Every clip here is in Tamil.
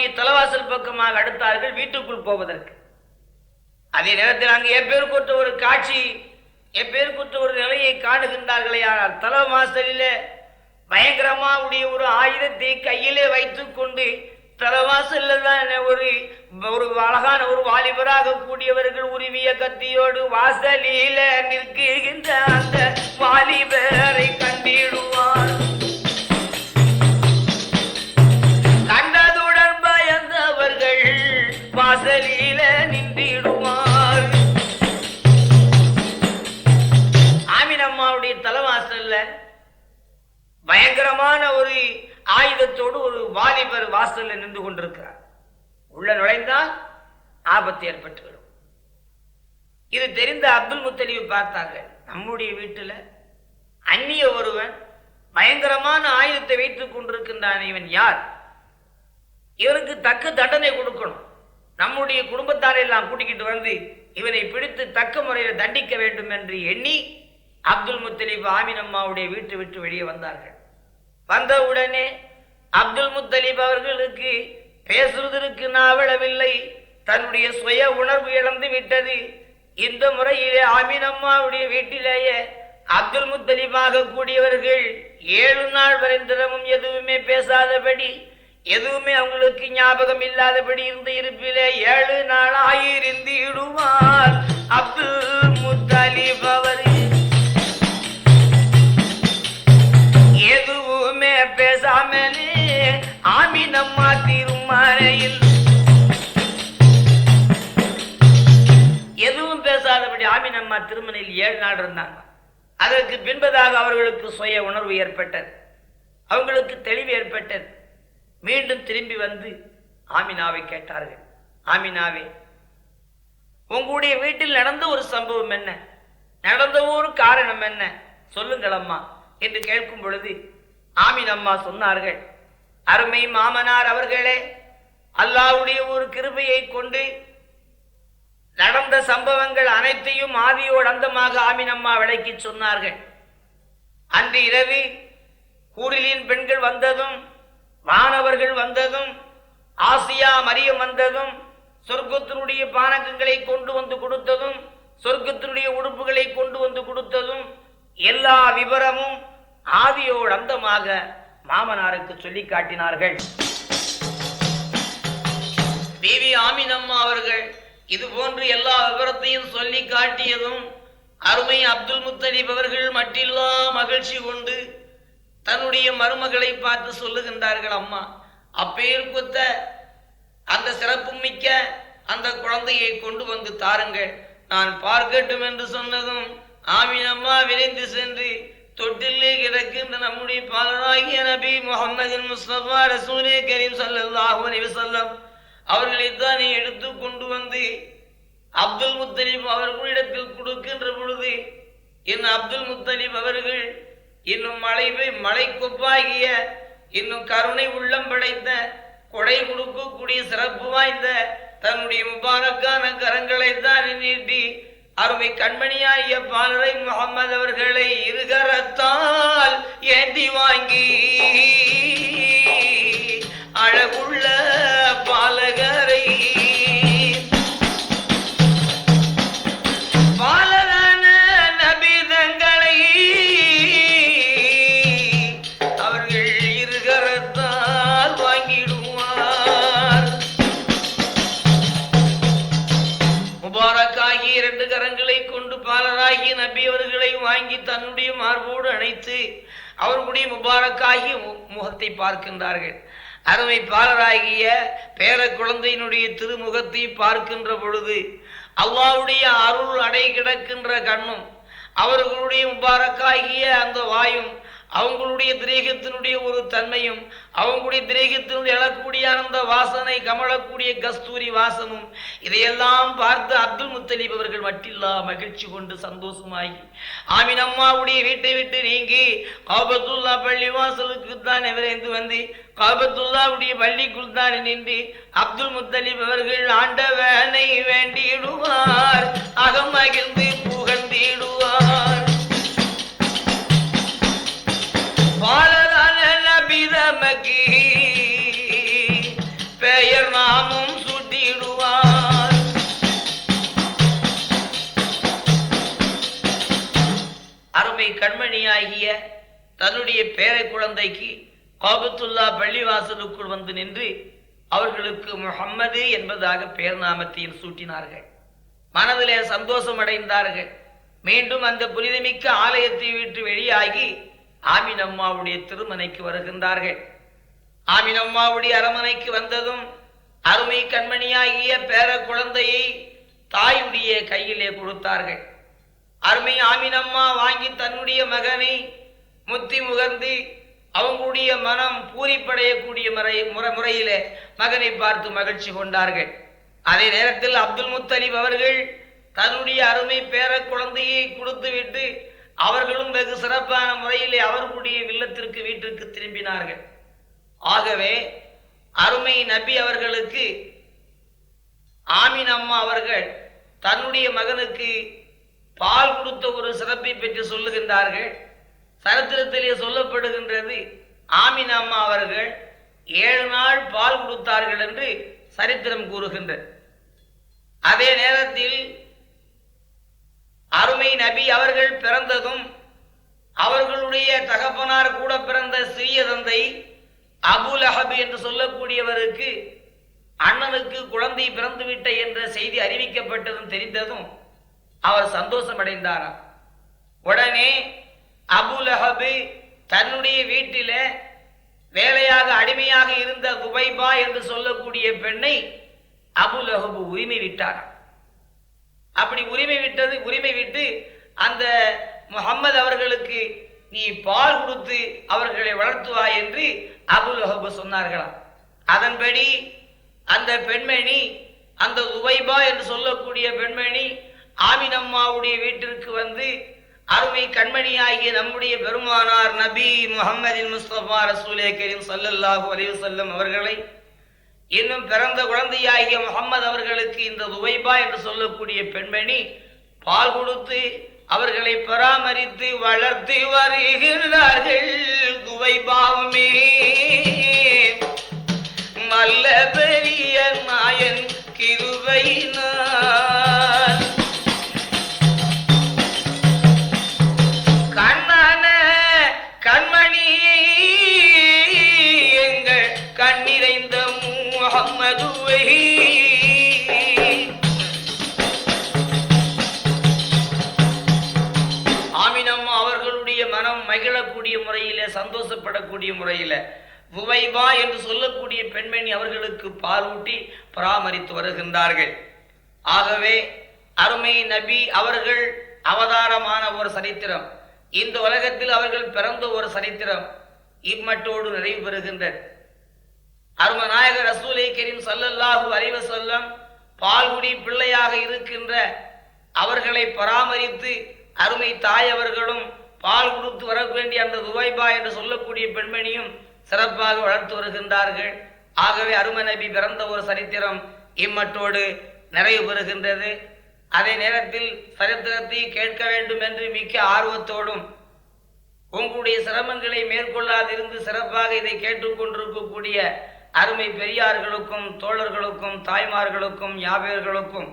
அம்மாவுடைய தொலைவாசல் பக்கமாக அடுத்தார்கள் வீட்டுக்குள் போவதற்கு. அதே நேரத்தில் அங்கு கூட்ட ஒரு காட்சி எப்பேற்பட்ட ஒரு நிலையை காணுகின்றார்களே ஆனால் தலைவாசலிலே பயங்கரமா உடைய ஒரு ஆயுதத்தை கையிலே வைத்து கொண்டு தலைவாசல்ல தான் ஒரு ஒரு அழகான ஒரு வாலிபராக கூடியவர்கள் உருவிய கத்தியோடு வாசலில நிற்கின்ற அந்த வாலிபரை கண்டிடுவார். பயங்கரமான ஒரு ஆயுதத்தோடு ஒரு வாலிபர் வாசலில் நின்று கொண்டிருக்கிறார். உள்ள நுழைந்தால் ஆபத்து ஏற்பட்டுவிடும். இது தெரிந்த அப்துல் முத்தலிவு பார்த்தாங்க நம்முடைய வீட்டில் அந்நிய ஒருவன் பயங்கரமான ஆயுதத்தை வைத்துக் கொண்டிருக்கின்றான். இவன் யார்? இவனுக்கு தக்க தண்டனை கொடுக்கணும். நம்முடைய குடும்பத்தாரை எல்லாம் கூட்டிக்கிட்டு வந்து இவனை பிடித்து தக்க முறையில் தண்டிக்க வேண்டும் என்று எண்ணி அப்துல் முத்தலீப் ஆமின் அம்மாவுடைய வீட்டை விட்டு வெளியே வந்தார்கள். வந்தவுடனே அப்துல் முத்தலீப் அவர்களுக்கு பேசுவதற்கு நாவளவில்லை. தன்னுடைய சுய உணர்வு இழந்து விட்டது. இந்த முறையிலே அமீன் அம்மாவுடைய வீட்டிலேயே அப்துல் முத்தலீபாக கூடியவர்கள் ஏழு நாள் வரைந்திரமும் எதுவுமே பேசாதபடி எதுவுமே அவங்களுக்கு ஞாபகம் இல்லாதபடி இருந்த இருப்பிலே ஏழு நாள் ஆயிருந்து இடுவார் அப்துல் முத்தலீப் அவர் ஏழு நாள் இருந்தாங்க. அதற்கு பின்பதாக அவர்களுக்கு சுய உணர்வு ஏற்பட்டது. அவங்களுக்கு தெளிவு ஏற்பட்டது. மீண்டும் திரும்பி வந்து ஆமினாவை கேட்டார்கள். ஆமினாவே உங்களுடைய வீட்டில் நடந்த ஒரு சம்பவம் என்ன? நடந்த ஒரு காரணம் என்ன? சொல்லுங்கள் அம்மா என்று கேட்கும் பொழுது ஆமின் அம்மா சொன்னார்கள். அருமை மாமனார் அவர்களே அல்லாவுடைய ஒரு கிருபையை கொண்டு நடந்த சம்பவங்கள் அனைத்தையும் ஆதியோடு அந்தமாக ஆமினம்மா விளக்கி சொன்னார்கள். அன்று இரவு கூறிலின் பெண்கள் வந்ததும் மாணவர்கள் வந்ததும் ஆசியா மரியம் வந்ததும் சொர்க்கத்தினுடைய பானகங்களை கொண்டு வந்து கொடுத்ததும் சொர்க்கத்தினுடைய உடுப்புகளை கொண்டு வந்து கொடுத்ததும் எல்லா விவரமும் ஆவியோடு அந்தமாக மாமனாருக்கு சொல்லி காட்டினார்கள். பிவி ஆமினம்மா அவர்கள் இது போன்று எல்லா விவரத்தையும் சொல்லி காட்டியதும் அருமை அப்துல் முத்தலீப் அவர்கள் மட்டில்லா மகிழ்ச்சி கொண்டு தன்னுடைய மருமகளை பார்த்து சொல்லுகின்றார்கள் அம்மா அப்பேர் குத்த அந்த சிறப்பு மிக்க அந்த குழந்தையை கொண்டு வந்து தாருங்கள். நான் பார்க்கட்டும் என்று சொன்னதும் ஆமீனம்மா விரைந்து சென்று தொட்டிலே கிடக்கின்ற நம்முடைய பாலராகிய நபி முகமது முஸ்தபா ரசூலே கரீம் ஸல்லல்லாஹு அலைஹி வஸல்லம் அவர்களைத்தான் எடுத்து கொண்டு வந்து அப்துல் முத்தலீப் அவர்களிடத்தில் கொடுக்கின்ற பொழுது என் அப்துல் முத்தலீப் அவர்கள் இன்னும் மலை மலை கொப்பாகிய இன்னும் கருணை உள்ளம் படைத்த கொடை கொடுக்கக்கூடிய சிறப்பு வாய்ந்த தன்னுடைய முபாரக்கான கரங்களை தான் நீட்டி அருமை கண்மணியாகிய பாலரை முகமது அவர்களை இருகரத்தால் ஏந்தி வாங்கி அழகுள்ள பாலகரை. பாலரான நபிதங்களை அவர்கள் இருகரத்தால் வாங்கிடுவார். முபாரக்காகி இரண்டு கரங்களை கொண்டு பாலராகி நபி அவர்களை வாங்கி தன்னுடைய மார்போடு அணைத்து அவர்களுடைய முபாரக்காகி மு- முகத்தை பார்க்கின்றார்கள். அருமை பாலராகிய பேர குழந்தையினுடைய திருமுகத்தை பார்க்கின்ற பொழுது அல்லாவுடைய அருள் அடை கிடக்கின்ற கண்ணும் அவர்களுடைய முபாரக்காகிய அந்த வாயும் அவங்களுடைய திரேகத்தினுடைய ஒரு தன்மையும் அவங்களுடைய திரேகத்தினுடைய எழக்கூடிய அந்த வாசனை கமழக்கூடிய கஸ்தூரி வாசனும் இதையெல்லாம் பார்த்து அப்துல் முத்தலீப் அவர்கள் மட்டில்லா மகிழ்ச்சி கொண்டு சந்தோஷமாகி ஆமின் அம்மாவுடைய வீட்டை விட்டு நீங்கி காபத்துல்லா பள்ளி வாசலுக்கு தான் விரைந்து வந்து காபத்துல்லாவுடைய பள்ளிக்குள் தான் நின்று அப்துல் முத்தலீப் அவர்கள் ஆண்டவனை வேண்டிடுவார் பாலதான நபிதமகி பெயர் நாமும் அருமை கண்மணியாகிய தன்னுடைய பேரை குழந்தைக்கு காபத்துல்லா பள்ளிவாசலுக்குள் வந்து நின்று அவர்களுக்கு முகம்மது என்பதாக பெயர் நாமத்தையும் சூட்டினார்கள். மனதிலே சந்தோஷம் அடைந்தார்கள். மீண்டும் அந்த புனிதமிக்க ஆலயத்தை விட்டு வெளியாகி ஆமின் அம்மாவுடைய திருமனைக்கு வருகின்றார்கள். ஆமினம்மாவுடைய அரமனைக்கு வந்ததும் அருமை கண்மணியாகிய பேர குழந்தையை தாயுடைய கையிலே கொடுத்தார்கள். அருமை ஆமினம்மா வாங்கி தன்னுடைய மகனை முத்தி முகர்ந்து அவங்களுடைய மனம் பூரிப்படையக்கூடிய முறை முறை முறையிலே மகனை பார்த்து மகிழ்ச்சி கொண்டார்கள். அதே நேரத்தில் அப்துல் முத்தலிப் அவர்கள் தன்னுடைய அருமை பேர குழந்தையை கொடுத்துவிட்டு அவர்களும் வெகு சிறப்பான முறையிலே அவர்களுடைய இல்லத்திற்கு வீட்டிற்கு திரும்பினார்கள். ஆகவே அருமை நபி அவர்களுக்கு ஆமீன் அம்மா அவர்கள் தன்னுடைய மகனுக்கு பால் கொடுத்த ஒரு சிறப்பை பற்றி சொல்லுகின்றார்கள். சரித்திரத்திலே சொல்லப்படுகின்றது ஆமீன் அம்மா அவர்கள் ஏழு நாள் பால் கொடுத்தார்கள் என்று சரித்திரம் கூறுகின்றது. அதே நேரத்தில் அருமை நபி அவர்கள் பிறந்ததும் அவர்களுடைய தகப்பனார் கூட பிறந்த சிறிய தந்தை அபுல் அஹப் என்று சொல்லக்கூடியவருக்கு அண்ணனுக்கு குழந்தை பிறந்துவிட்ட என்ற செய்தி அறிவிக்கப்பட்டதும் தெரிந்ததும் அவர் சந்தோஷம் அடைந்தாராம் உடனே அபுல் அஹபு தன்னுடைய வீட்டில வேலையாக அடிமையாக இருந்த குபைபா என்று சொல்லக்கூடிய பெண்ணை அபுல் அஹபு உரிமை விட்டாராம். அப்படி உரிமை விட்டது உரிமை விட்டு அந்த முகம்மது அவர்களுக்கு நீ பால் கொடுத்து அவர்களை வளர்த்துவாய் என்று அபுல் அஹபு சொன்னார்களாம். அதன்படி அந்த பெண்மணி அந்த உபைபா என்று சொல்லக்கூடிய பெண்மணி ஆமினம்மாவுடைய வீட்டிற்கு வந்து அருமை கண்மணியாகிய நம்முடைய பெருமானார் நபி முகமதின் முஸ்தபா ரசூலே கரீம் சல்லல்லாஹு அலிவசல்லம் அவர்களை இன்னும் பிறந்த குழந்தையாகிய முகம்மது அவர்களுக்கு இந்த துவைபா என்று சொல்லக்கூடிய பெண்மணி பால் கொடுத்து அவர்களை பராமரித்து வளர்த்து வருகிறார்கள். துவைபாவுமே மகிழக்கூடிய முறையில் சந்தோஷப்படக்கூடிய முறையில புவைபா என்று சொல்லக்கூடிய பெண்மணி அவர்களுக்கு பாலூட்டி பராமரித்து வருகின்றார்கள். ஆகவே அருமை நபி அவர்கள் அவதாரமான ஒரு சரித்திரம். இந்த உலகத்தில் அவர்கள் பிறந்த ஒரு சரித்திரம் இம்மட்டோடு நிறைவு பெறுகின்றது அருமநாயகர் ரசூலை கரீம் சல்லல்லாஹு சொல்லம் வஸல்லம் பால்குடி பிள்ளையாக இருக்கின்ற அவர்களை பராமரித்து அருமை தாய் அவர்களும் பால் கொடுத்து வரக்கூடிய வேண்டிய அந்த துவைபா என்று சொல்லக்கூடிய பெண்மணியும் சிறப்பாக வளர்த்து வருகின்றார்கள். ஆகவே அருமநபி பிறந்த ஒரு சரித்திரம் இம்மட்டோடு நிறைவு பெறுகின்றது. அதே நேரத்தில் சரித்திரத்தை கேட்க வேண்டும் என்று மிக்க ஆர்வத்தோடும் உங்களுடைய சிரமங்களை மேற்கொள்ளாதிருந்து சிறப்பாக இதை கேட்டுக்கொண்டிருக்கக்கூடிய அருமை பெரியார்களுக்கும் தோழர்களுக்கும் தாய்மார்களுக்கும் யாபேர்களுக்கும்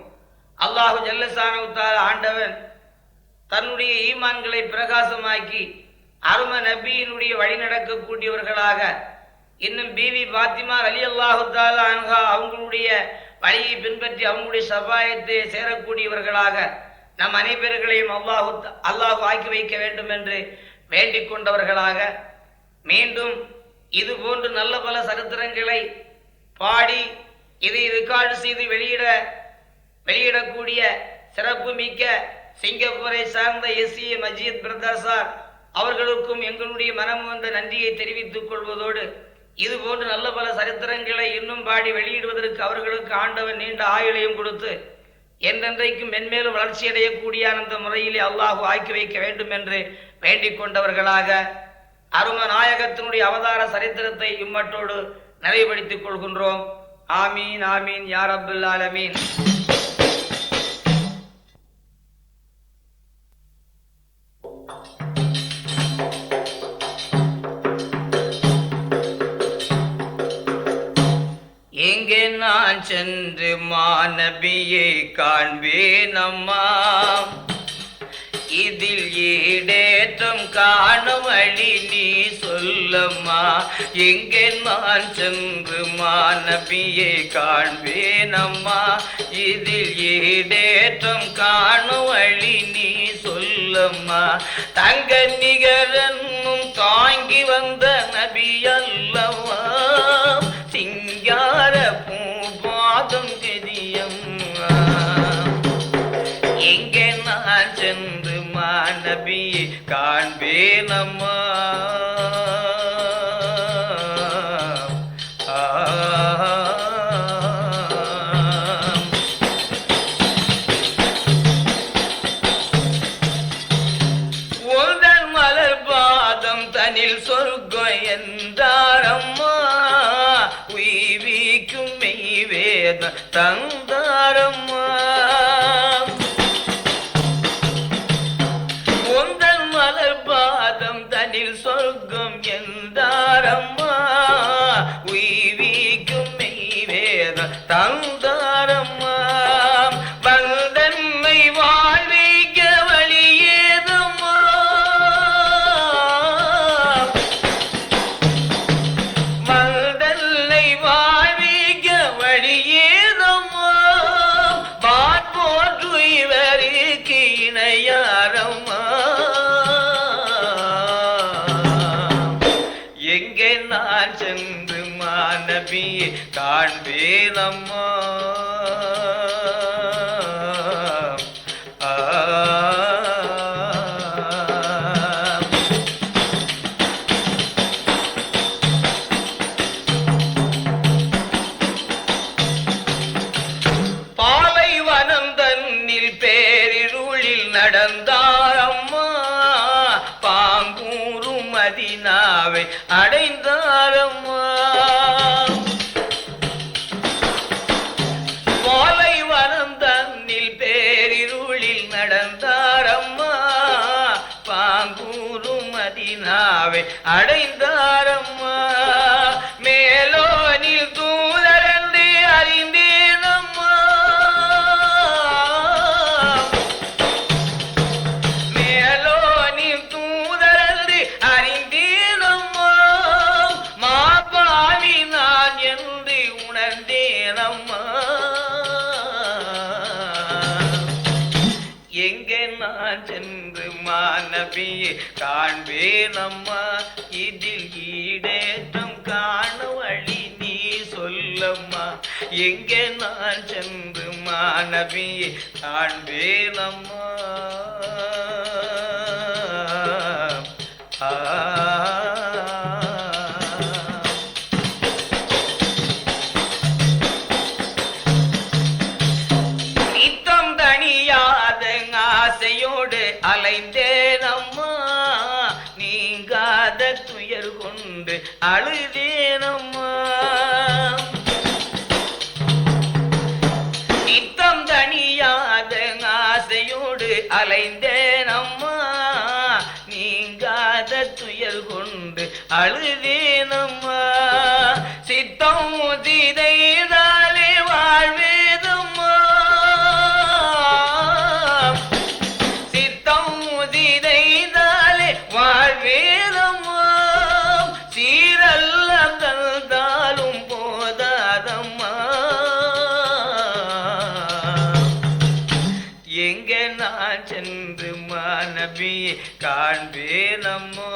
அல்லாஹு ஜல்லசானவுத்தால் ஆண்டவன் தன்னுடைய ஈமான்களை பிரகாசமாக்கி அரும நபியினுடைய வழி நடக்கக்கூடியவர்களாக இன்னும் பிவி பாத்திமா அலி அல்லாஹு அன்ஹா அவங்களுடைய வழியை பின்பற்றி அவங்களுடைய சபாயத்தை சேரக்கூடியவர்களாக நம் அனைவர்களையும் அல்லாஹு அல்லாஹு ஆக்கி வைக்க வேண்டும் என்று வேண்டிக் கொண்டவர்களாக மீண்டும் இது போன்று நல்ல பல சரித்திரங்களை பாடி இதை ரெக்கார்டு செய்து வெளியிட வெளியிடக்கூடிய சிறப்பு மிக்க சிங்கப்பூரை சார்ந்த எஸ் ஏ மஜீத் பிரதாசார் அவர்களுக்கும் எங்களுடைய மனம் வந்த நன்றியை தெரிவித்துக் கொள்வதோடு இது போன்று நல்ல பல சரித்திரங்களை இன்னும் பாடி வெளியிடுவதற்கு அவர்களுக்கு ஆண்டவன் நீண்ட ஆயுளையும் கொடுத்து என்றென்றைக்கும் மென்மேலும் வளர்ச்சியடையக்கூடிய அந்த முறையிலே அல்லாஹு ஆக்கி வைக்க வேண்டும் என்று வேண்டிக் கொண்டவர்களாக அரும நாயகத்தினுடைய அவதார சரித்திரத்தை இம்மட்டோடு நிறைவுபடுத்திக் கொள்கின்றோம். ஆமீன் ஆமீன் யார் அப்துல் ஆலமீன். சென்று மாநபியை காண்பேனம்மா. இதில் ஈடேற்றம் காணும் அழி நீ சொல்லம்மா. எங்கே மான் சென்று மாநபியை காண்பேனம்மா. இதில் ஈடேற்றம் காணும் அழி நீ சொல்லம்மா. தங்க நிகரன்னும் தாங்கி வந்த நபி அல்ல. எங்கே நான் சென்று மாநபி காண்பேனம்மா? தனில் சொர்க்கம் என்றாரம்மா. உய்விக்கும் மெய்வேதம் தந்தாரம்மா காண்பேனம்மா அவை அடைந்தாரம்மா மேலோனில் தூதரந்து அறிந்தேனம்மா. மேலோனில் தூதரந்து அறிந்தேனம்மா. மாபாவி நான் என்று உணர்ந்தேனம்மா. எங்கே நான் சென்று மாநபியை காண்பேனம்மா. நான் சென்று மாணவியை காண்பேனம்மா ஆ. நித்தம் தனியாத ஆசையோடு அலைந்தேனம்மா. நீங்காத துயர் கொண்டு அழுதே சென்று மாநபி காண்பேனம்மா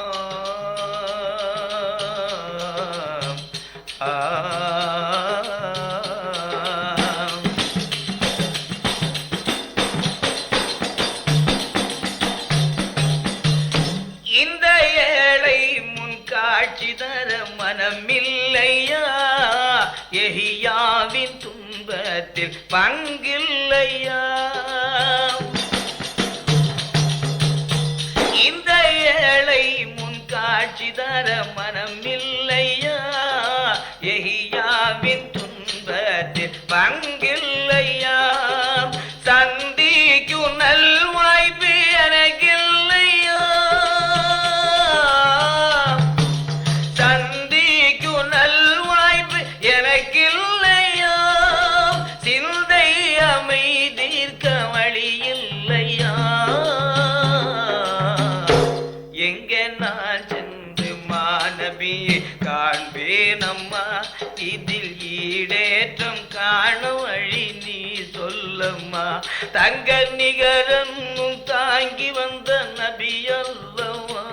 தங்க நிகரன்னும் தாங்கி வந்த நபியல்லவா?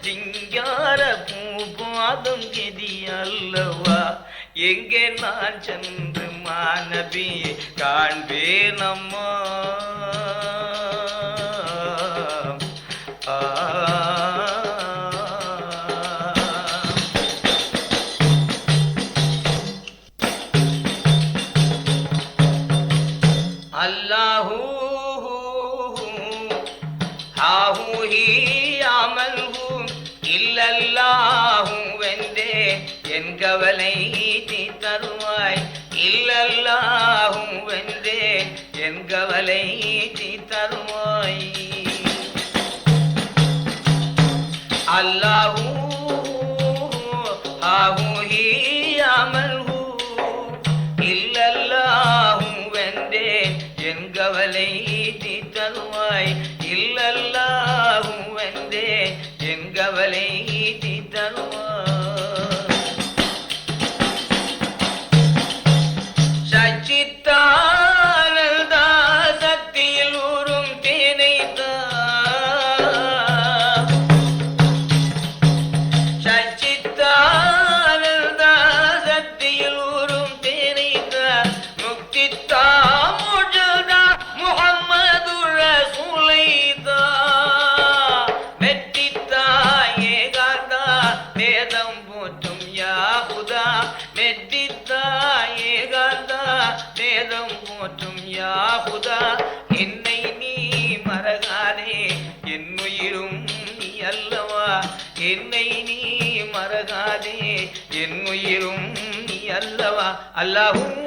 சிங்கார பூ பாதம் கெதி அல்லவா? எங்கே நான் சென்று மாநபியை காண்பேனம்மா? கவலை ஈட்டி தருவாய். இல்லல்லாகும் வென்றே என் கவலை ஈட்டி தருவாய். له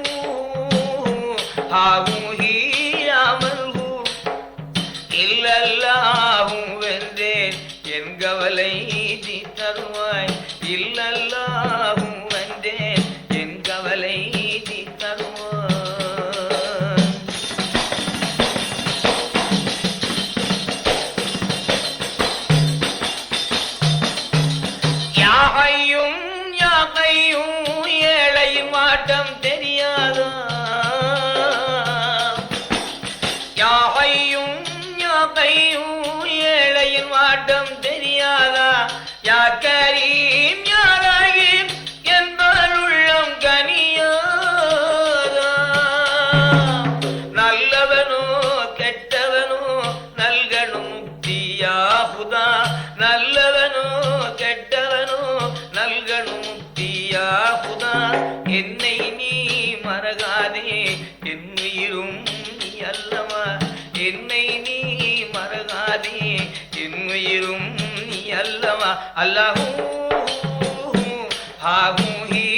अल्लाह हाहू ही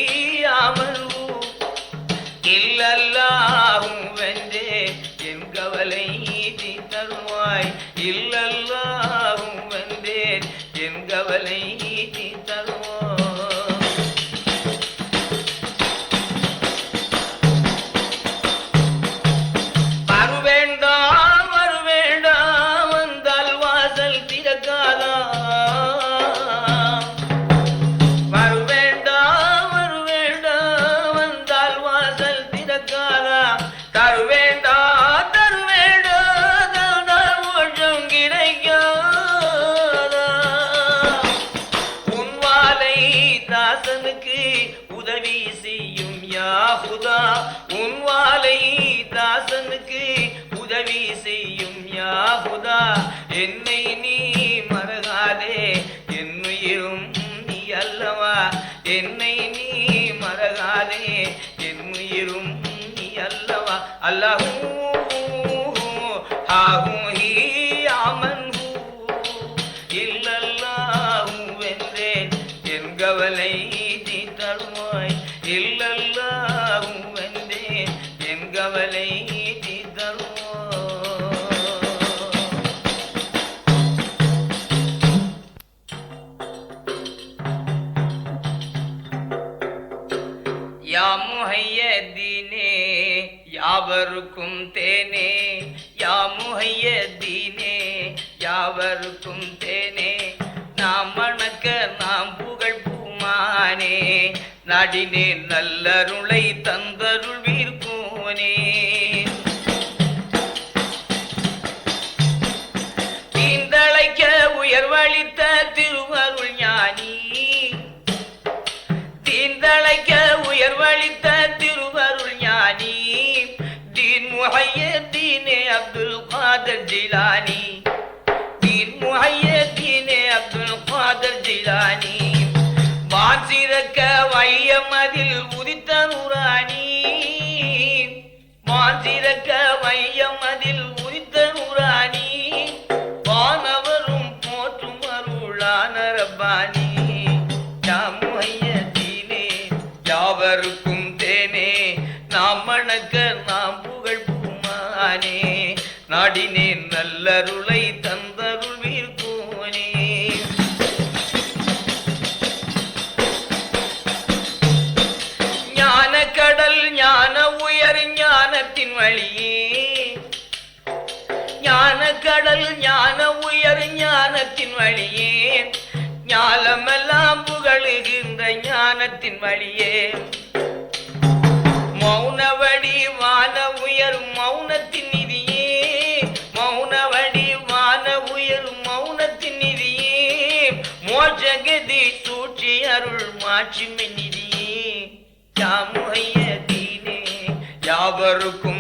தாசனுக்கு உதவி செய்யும் யாகுதா? நாடினேன் நல்லருளை தந்தருள்வீர்கோனே தீந்தழைக்க உயர்வழித்த திருவருள் ஞானி. தீந்தழைக்க உயர்வழித்த திருவருள் ஞானி. தீன் முகைய தீனே அப்துல் காதர் ஜிலானி. பூமானே நாடினேன் நல்லருளை தந்தருள் வீர்கோனே ஞான கடல் ஞான உயர் ஞானத்தின் வழியே. ஞான கடல் ஞான உயர் ஞானத்தின் வழியே. ஞானமெல்லாம் புகழுகின்ற ஞானத்தின் வழியே. மௌனவடி வான உயர் மௌனத்தின் நிதியே மௌனவடி வான உயர் மௌனத்தின் நிதியே மோட்சகதி சூழ்ச்சி அருள் மாட்சிமை நிதியே. யாமுடைய தீனே யாவருக்கும்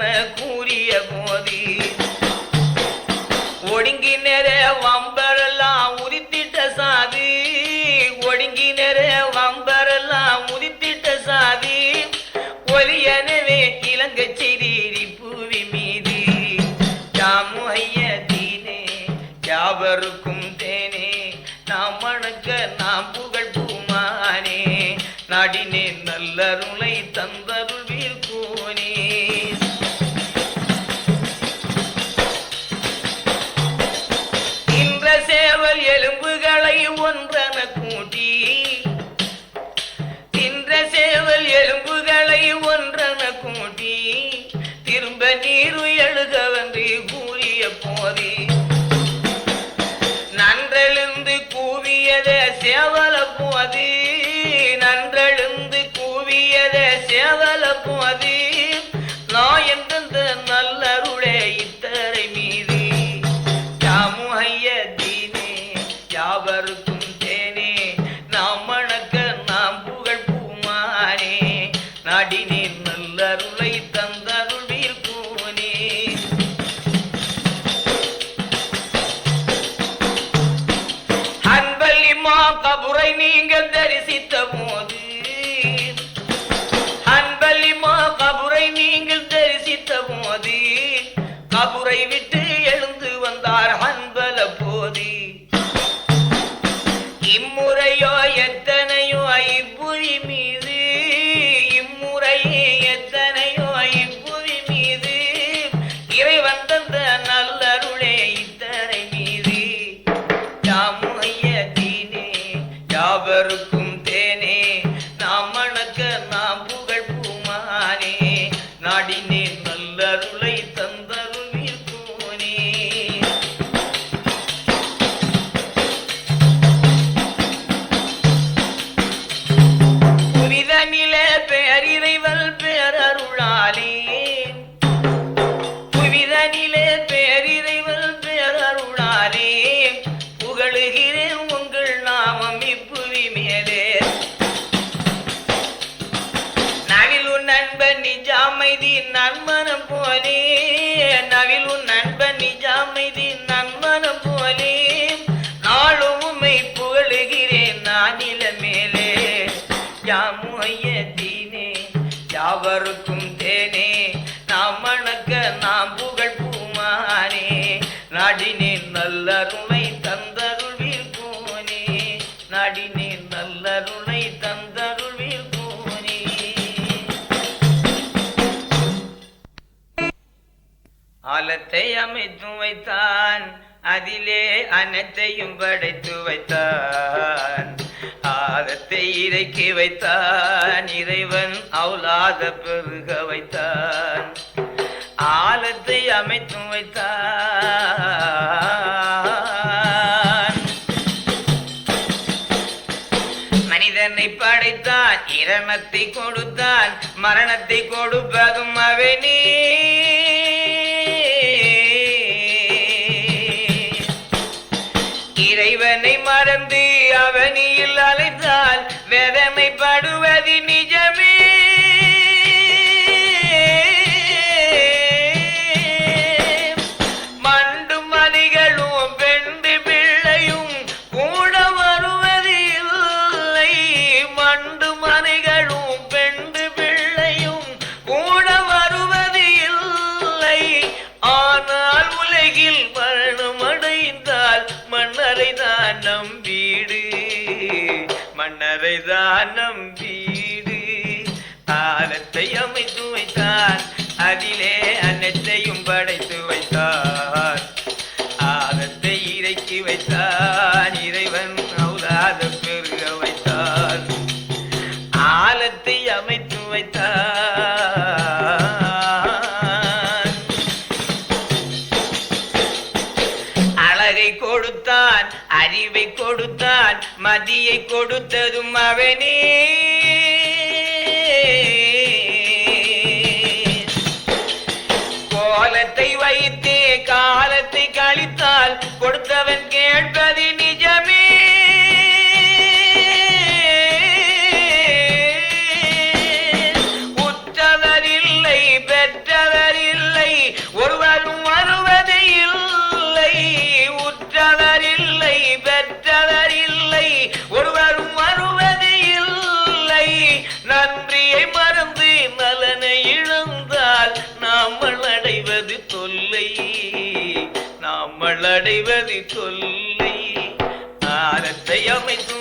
என கூறிய போதி. ஒடுங்கி நேரே வம்பரெல்லாம் உரித்திட்ட சாதி. ஒடுங்கி நேரே வம்பரெல்லாம் உரித்திட்ட சாதி. ஒலியனவே இலங்கை செய்தி புவி மீது. யாமுடைய தீனே யாவருக்கும் தேனே. நாம் வணக்க நாம் புகழ் பூமானே நாடினேன் நல்லருளை தந்தருள் ஆலத்தை அமைத்து வைத்தான். அதிலே அனைத்தையும் படைத்து வைத்தான். ஆதத்தை இறக்கி வைத்தான். இறைவன் அவுலாத பெருக வைத்தான். ஆலத்தை அமைத்து வைத்தான். மனிதனை படைத்தான். இரணத்தை கொடுத்தான். மரணத்தை கொடுப்பதும் அவனே. தான் நம் வீடு. மன்னரை தான் நம் வீடு. ஆலத்தை அமைத்து வைத்தார் அதிலே கொடுத்ததும் அவனே. கோலத்தை வைத்தே காலத்தை கழித்தால் கொடுத்தவன் கேட்பது நிஜமே. உற்றவர் இல்லை பெற்றவர் நாமல் அடைவது தொல்லை ஆரத்தை அமைத்து